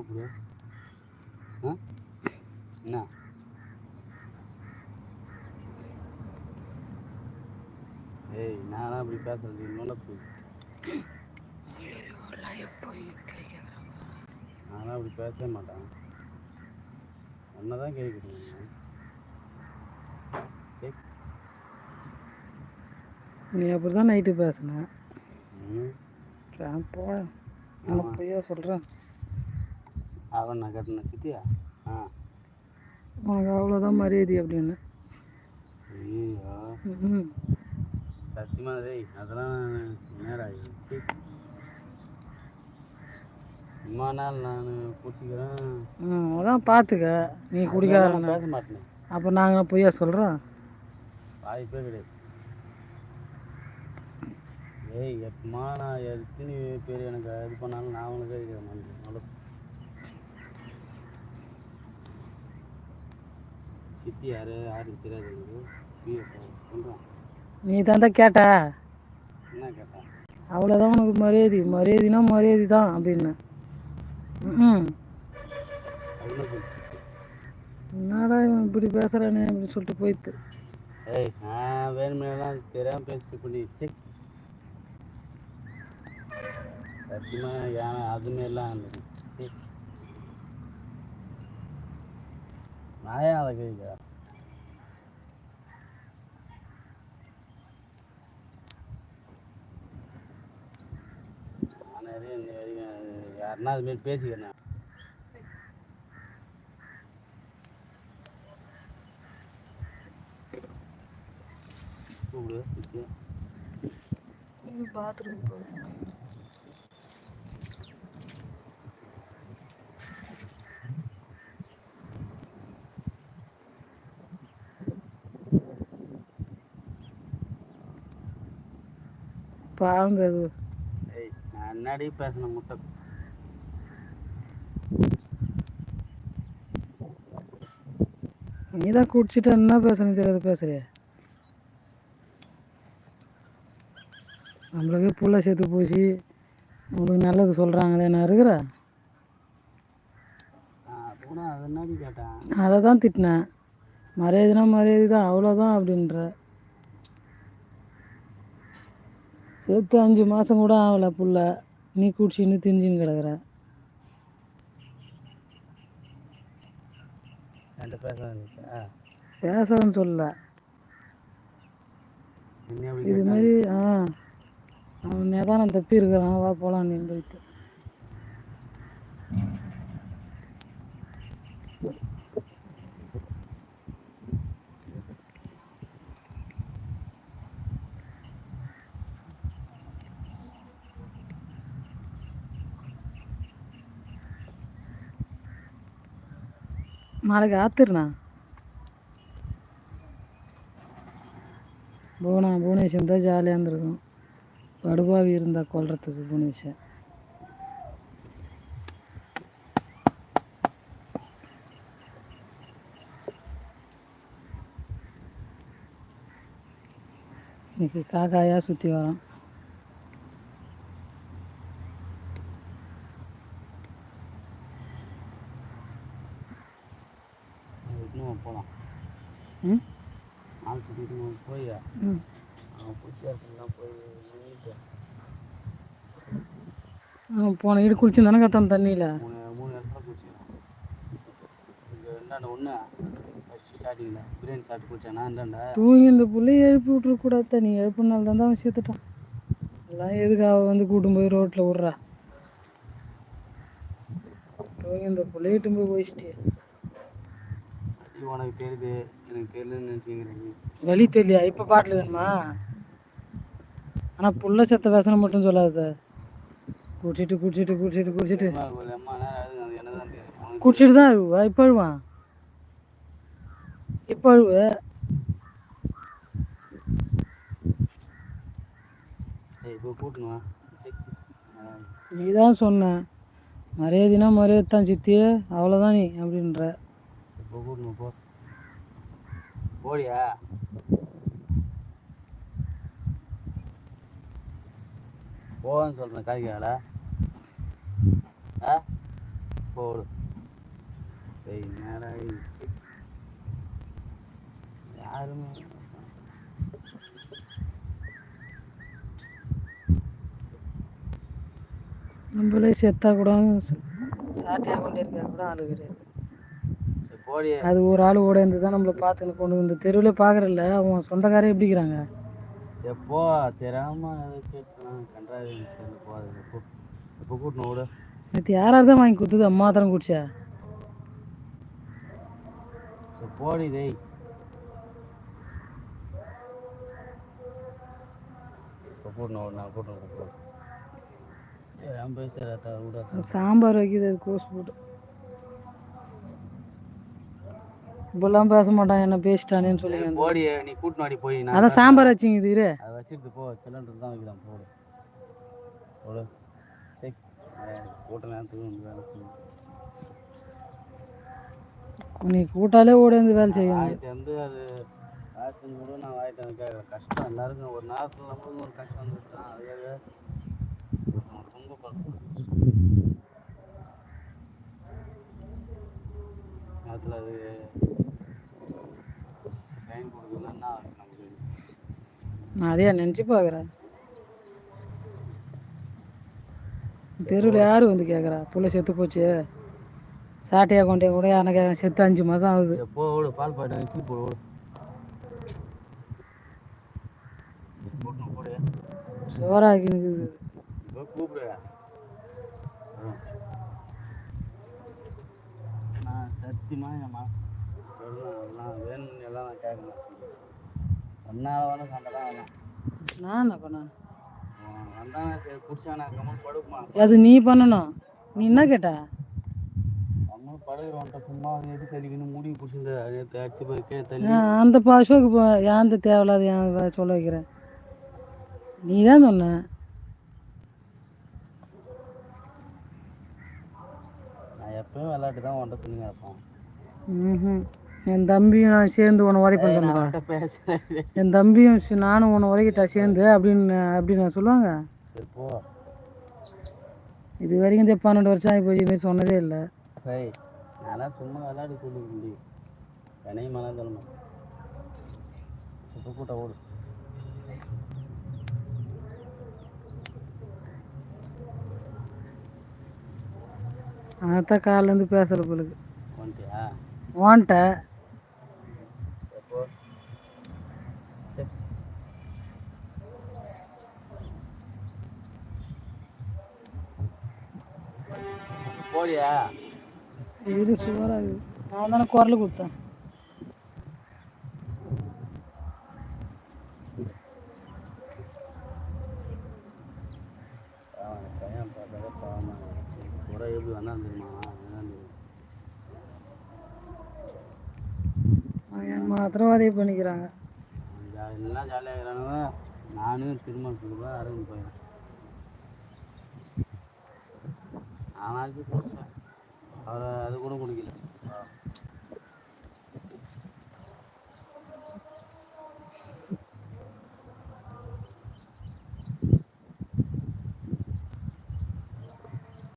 கூப்பிடு என்ன? ஏய் நான் அப்படி பேசுறது? நுழைப்பு நான்லாம் அப்படி பேசவே மாட்டேன். என்ன தான் கேட்குறீங்க நீ அப்படி தான் நைட்டு பேசுன. ம். நான் போ நான் பொய்யா சொல்கிறேன் அவன் நான் கட்டின சித்தியா ஆ. உனக்கு அவ்வளோதான் மரியாதை அப்படின்னு. ஐயோ ம் சத்தியமா டேய் அதெல்லாம் நேரம் ஆகிடுச்சு இம்மா நாள் நான் பிடிச்சிக்கிறேன் ம் அதான் பார்த்துக்க நீ குடிக்காத பேச மாட்டேன். அப்போ நாங்கள் பொய்யா சொல்கிறோம் வாய்ப்பே கிடையாது ஏய் எப்பமா நான் எத்தனை பேர் எனக்கு இது பண்ணாலும் நான் அவனுக்கு இருக்கிற மனுஷன் அவ்வளோ சித்தி யாரு யாருக்கு தெரியாது பண்ணுறான் நீ தாண்டா கேட்ட. என்ன கேட்டான் அவ்வளோதான் உனக்கு மரியாதை மரியாதைனா மரியாதை தான் அப்படின்னு ம் என்னடா இவன் இப்படி பேசுகிறானே அப்படின்னு சொல்லிட்டு போயிட்டு. ஏய் நான் வேணுமெல்லாம் தெரியாமல் பேசிட்டு பண்ணி செக் சத்தியமாக ஏன் அதுமாரிலாம் இல்லை சரி. நான் ஏன் அதை கேட்க நிறைய யாருன்னா அது யாருன்னா அதுமாரி பேசிக்கிறேன் பாத்ரூம் போய் பாவங்க அது ஏய் நான் முன்னாடி பேசின முட்டை? நீ தான் குடிச்சிட்டு என்ன பேசுறேன்னு தெரியாது பேசுறிய. நம்மளுக்கு புள்ள சேர்த்து போச்சு. உங்களுக்கு நல்லது சொல்கிறாங்களே நான் இருக்கிற கூட அது முன்னாடி கேட்டேன். அதை தான் திட்டினேன். மரியாதைனா மரியாதை தான் அவ்வளோதான் அப்படின்ற. சேர்த்து அஞ்சு மாதம் கூட ஆகலை புள்ள. நீ குடிச்சின்னு திஞ்சின்னு கிடக்குற. என்கிட்ட பேச இருந்துச்சா. பேசாதன்னு சொல்லல. இது மாதிரி ஆ. அவன் நிதானம் தப்பி இருக்கிறான். வா போகலாம் நீ போயிட்டு. நாளைக்கு ஆத்துருண்ணா புவனா புவனேஷ் இருந்தால் ஜாலியாக இருந்திருக்கும். வடுபாவி இருந்தால் கொல்றதுக்கு புவனேஷை. இன்னைக்கு காக்காயாக சுற்றி வரோம். இன்னும் போகலாம் ம்? நாலு சுற்றிட்டு போய் ம். அவன் பிடிச்ச இடத்துலலாம் போய் நின்னுட்டு. ஆ போன இடு குளிச்சு தானே கத்தான் தண்ணியில்? மூணு மூணு இடத்துல குடிச்சிக்கலாம் இங்கே இந்தாண்ட ஒன்று ஃபஸ்ட்டு ஸ்டார்டிங்கில் பிரியாணி சாப்பிட்டு குடிச்சானா இந்தாண்ட தூங்கி இந்த புள்ளைய எழுப்பி விட்றக்கூடாது நீ எழுப்புனால தான் அவன் சேர்த்துட்டான் எல்லாம் எதுக்கு அவ வந்து கூட்டும் போய் ரோட்டில் விட்றா? தூங்கி இந்த புள்ளையிட்டு போய் போயிச்சிட்டே உனக்கு தெரியுது எனக்கு தெரியலன்னு நினச்சிக்கிறேன் வழி தெரியலையா? இப்போ பாட்டில் வேணுமா? ஆனால் புள்ள செத்த பேசணும் மட்டும் சொல்லாத. குடிச்சிட்டு குடிச்சிட்டு குடிச்சிட்டு குடிச்சிட்டு. குடிச்சிட்டு தான் அழுவா. இப்போ அழுவான் இப்போ அழுவு? இப்போ கூட்டணுமா நீ தான் சொன்ன. மரியாதைனா மரியாதை தான் சித்தி அவ்வளோதான் நீ அப்படின்ற. கூட்டணும் போ. போடியா? போன்னு சொல்கிறேன் காய்க்கால ஆ? போடு. டேய் என்னடா இது? யாருமே நம்மளே செத்தா கூட சாட்டியாக கொண்டு கூட ஆளு கிடையாது. அது ஒரு ஆள் கூட இருந்து தான் நம்மளை பார்த்துன்னு கொண்டு வந்து தெருவில் பார்க்குறல்ல அவன் சொந்தக்காரே எப்படிக்கிறாங்க சரி போ தெரியாம போகாது எப்போ எப்போ கூட்டணும் விட நேற்று யாராவது தான் வாங்கி கொடுத்தது? அம்மா தரம் குடிச்சா? போடி டேய். சாம்பார் வைக்கிது அது கோஸ் போட்டு. இப்பெல்லாம் பேச மாட்டான் என்ன பேசிட்டானேன்னு சொல்லி போடி நீ கூட்டணும் அடி போய் அதான் சாம்பார் வச்சிங்க இது இரு. அதை வச்சுட்டு போ சிலிண்டர் தான் வைக்கிறான் போடு. போடு. சரி. கூட்ட நேரத்துக்கு வேலை செய்யும் நீ கூட்டாலே ஓடி வந்து வேலை செய்யும் வந்து அது வேலை செஞ்சு கூட நான் வாங்கிட்டு வந்து கேட்குறேன். கஷ்டம் எல்லாருக்கும் ஒரு நேரத்தில் நம்மளுக்கும் ஒரு கஷ்டம் அதுக்காக ரொம்ப நேரத்தில் அது சைன் கொடுக்கலன்னா என்ன நமக்கு நான் அதையா நினச்சி பார்க்குறேன். தெருவில் யார் வந்து கேட்குறா புள்ள செத்து போச்சு. சாட்டையாக கொண்டே கூட யானை கேட்க செத்து அஞ்சு மாதம் ஆகுது. சரி, போ விடு பால் பாய்ட்டு வச்சு போடு. சோறாக்கி நிற்குது கூப்பிடு. நான் சத்தியமாக அதெல்லாம் வேணும்னு எல்லாம் நான் கேட்க மாட்டேன் ஒன்றால் சண்டை தான் வேணும் நான் என்ன வந்தானே சரி பிடிச்சானா கம்மல் படுக்குமா அது நீ பண்ணணும். நீ என்ன கேட்ட? கம்மல் படுக்கிறவன்ட்ட சும்மா எது தெளிக்கணும் முடி பிடிச்சிருந்த நேற்று அடிச்சு போய் கே தள்ளி அந்த பசுவுக்கு இப்போ ஏன் தேவையில்லாத ஏன் சொல்ல வைக்கிறேன்? நீ தான் சொன்ன. நான் எப்பயும் விளையாட்டு தான் உன்ட்ட துணி கேட்பேன் ம் என் தம்பியும் நான் சேர்ந்து உன்னை அவன்கிட்ட பேசுகிறேன் என் தம்பியும் நானும் உன்னை உதைக்கிட்டா சேர்ந்து அப்படின்னு அப்படின்னு நான் சொல்லுவாங்க. இது வரைக்கும் இந்த பன்னெண்டு வருஷம் ஆகி போய் இதுமாரி சொன்னதே இல்லை. ஹை நான்லாம் சும்மா விளையாடி சொல்லி முடியும் என்னையும் மனம் சொல்லணும் இப்போ கூட்ட ஓடு. அதான் காலேருந்து பேசுகிற பொழுது. வந்துட்டியா? வான்ட்ட போடியா இது சுவராக நான் தானே குரல் கொடுத்தேன். எப்படி வந்தான் தெரியுமா? மாத்திரவாதியை பண்ணிக்கிறாங்க. எல்லாம் ஜாலியாக நானும் திருமணத்துக்கு கூட அரவிந்த் போயிடறேன். ஆனாச்சும் குடிச்சேன் அவரை அது கூட குடிக்கல.